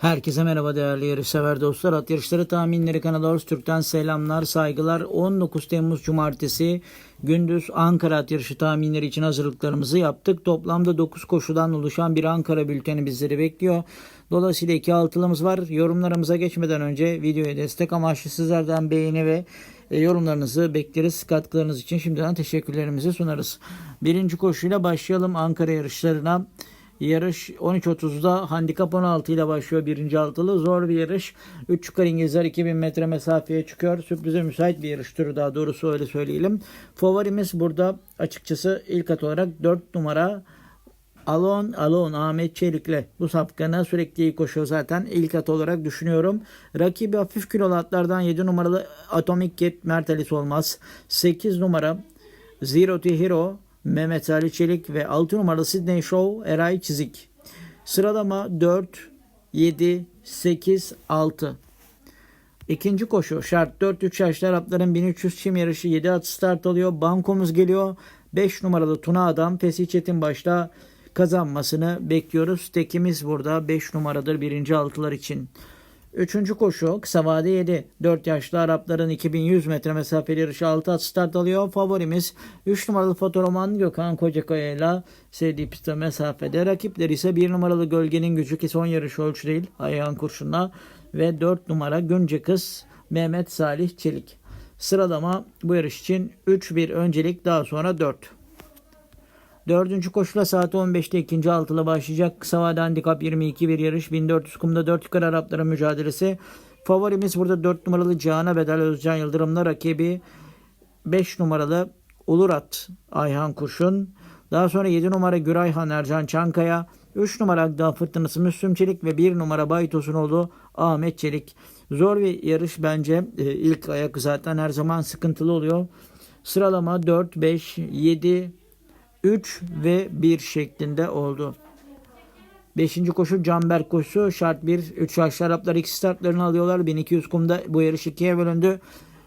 Herkese merhaba değerli yarışsever dostlar. At yarışları tahminleri kanalı Horse Türk'ten selamlar, saygılar. 19 Temmuz Cumartesi gündüz Ankara at yarışı tahminleri için hazırlıklarımızı yaptık. Toplamda 9 koşudan oluşan bir Ankara bülteni bizleri bekliyor. Dolayısıyla iki altılımız var. Yorumlarımıza geçmeden önce videoya destek amaçlı sizlerden beğeni ve e, yorumlarınızı bekleriz. Katkılarınız için şimdiden teşekkürlerimizi sunarız. Birinci koşuyla başlayalım Ankara yarışlarına. Yarış 13.30'da handikap 16 ile başlıyor birinci altılı. Zor bir yarış. 3 yukarı İngilizler 2000 metre mesafeye çıkıyor. Sürprize müsait bir yarış türü daha doğrusu öyle söyleyelim. Favorimiz burada açıkçası ilk at olarak 4 numara Alon Alon Ahmet Çelik'le bu sapkana sürekli iyi koşuyor zaten ilk at olarak düşünüyorum. Rakibi hafif kilolu atlardan 7 numaralı Atomic Jet Mertelis olmaz. 8 numara Zero to Hero Mehmet Ali Çelik ve 6 numaralı Sydney Show Eray Çizik. Sıralama 4, 7, 8, 6. İkinci koşu şart 4-3 yaşlı Arapların 1300 çim yarışı 7 at start alıyor. Bankomuz geliyor. 5 numaralı Tuna Adam Fesih Çetin başta kazanmasını bekliyoruz. Tekimiz burada 5 numaradır birinci altılar için. Üçüncü koşu kısa vade 7. 4 yaşlı Arapların 2100 metre mesafeli yarışı 6 at start alıyor. Favorimiz 3 numaralı fotoroman Gökhan Kocakaya ile sevdiği pistte mesafede. Rakipleri ise 1 numaralı Gölgenin Gücü ki son yarışı ölçü değil. Ayağın kurşunla ve 4 numara Günce Kız Mehmet Salih Çelik. Sıralama bu yarış için 3-1 öncelik daha sonra 4. Dördüncü koşula saat 15'te ikinci altılı başlayacak. Kısa vade handikap 22 bir yarış. 1400 kumda 4 yukarı Arapların mücadelesi. Favorimiz burada 4 numaralı Cana Bedel Özcan Yıldırım'la rakibi 5 numaralı Ulurat Ayhan Kurşun. Daha sonra 7 numara Gürayhan Ercan Çankaya. 3 numara Agda Fırtınası Müslüm Çelik ve 1 numara Baytosunoğlu Ahmet Çelik. Zor bir yarış bence. Ee, ilk ayak zaten her zaman sıkıntılı oluyor. Sıralama 4, 5, 7, 3 ve 1 şeklinde oldu. 5. koşu Canberk koşusu şart 1. 3 yaşlı Araplar iki startlarını alıyorlar. 1200 kumda bu yarış ikiye bölündü.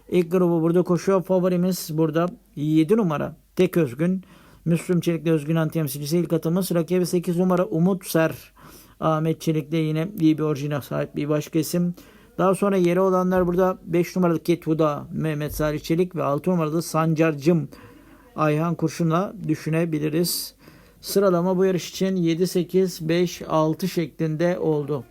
İlk grubu burada koşuyor. Favorimiz burada 7 numara. Tek özgün. Müslüm Çelik'le özgünen temsilcisi ilk atımız. Rakibi 8 numara Umut Ser. Ahmet Çelik'le yine iyi bir orijine sahip bir başka isim. Daha sonra yeri olanlar burada 5 numaralı Kethuda Mehmet Salih Çelik ve 6 numaralı Sancarcım Ayhan Kurşun'la düşünebiliriz. Sıralama bu yarış için 7, 8, 5, 6 şeklinde oldu.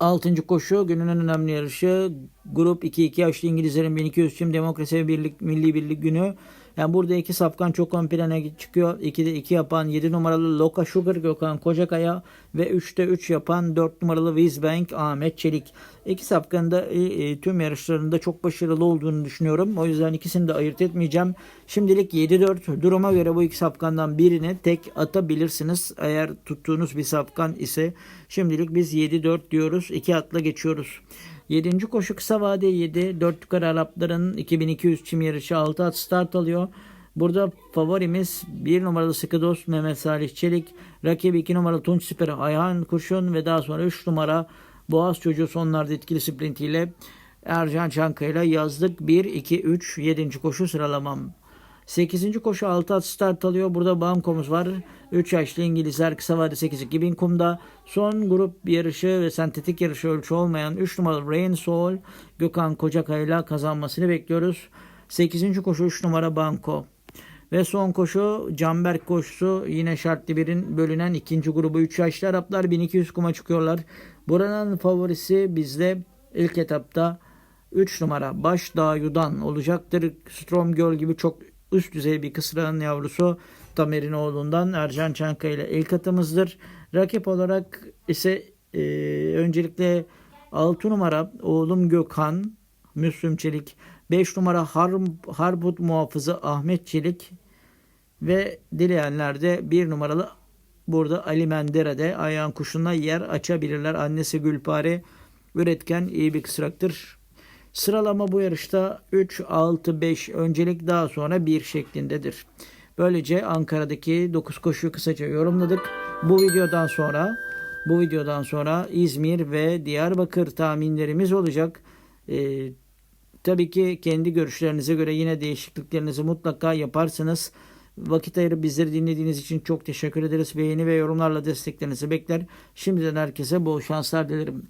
6. koşu günün en önemli yarışı. Grup 2-2 yaşlı İngilizlerin 1200 çim demokrasi ve birlik, milli birlik günü. Yani burada iki safkan çok ön plana çıkıyor. 2'de 2 yapan 7 numaralı Loka Sugar Gökhan Kocakaya ve 3'te 3 yapan 4 numaralı Wizbank Ahmet Çelik. İki safkanın da e, e, tüm yarışlarında çok başarılı olduğunu düşünüyorum. O yüzden ikisini de ayırt etmeyeceğim. Şimdilik 7-4 duruma göre bu iki safkandan birini tek atabilirsiniz. Eğer tuttuğunuz bir safkan ise şimdilik biz 7-4 diyoruz. 2 atla geçiyoruz. 7. koşu kısa vade 7. 4 yukarı Arapların 2200 çim yarışı 6 at start alıyor. Burada favorimiz 1 numaralı sıkı dost Mehmet Salih Çelik. Rakibi 2 numaralı Tunç Siper Ayhan Kurşun ve daha sonra 3 numara Boğaz Çocuğu sonlarda etkili sprintiyle Ercan Çankaya yazdık. 1, 2, 3, 7. koşu sıralamam. 8. koşu 6 at start alıyor. Burada bankomuz var. 3 yaşlı İngilizler kısa vade 8 2000 kumda. Son grup yarışı ve sentetik yarışı ölçü olmayan 3 numaralı Rain Soul Gökhan Kocakaya ile kazanmasını bekliyoruz. 8. koşu 3 numara Banko. Ve son koşu Canberk koşusu yine şartlı birin bölünen ikinci grubu 3 yaşlı Araplar 1200 kuma çıkıyorlar. Buranın favorisi bizde ilk etapta 3 numara Başdağ Yudan olacaktır. Strom Girl gibi çok üst düzey bir kısrağın yavrusu Tamerinoğlu'ndan Ercan Çankaya ile ilk atımızdır. Rakip olarak ise e, öncelikle 6 numara oğlum Gökhan, Müslüm Çelik, 5 numara Har Harbut muhafızı Ahmet Çelik ve dileyenler de 1 numaralı burada Ali Mendere'de ayağın kuşuna yer açabilirler. Annesi Gülpare üretken iyi bir kısraktır. Sıralama bu yarışta 3, 6, 5 öncelik daha sonra 1 şeklindedir. Böylece Ankara'daki 9 koşuyu kısaca yorumladık. Bu videodan sonra bu videodan sonra İzmir ve Diyarbakır tahminlerimiz olacak. Ee, tabii ki kendi görüşlerinize göre yine değişikliklerinizi mutlaka yaparsınız. Vakit ayırıp bizleri dinlediğiniz için çok teşekkür ederiz. Beğeni ve yorumlarla desteklerinizi bekler. Şimdiden herkese bol şanslar dilerim.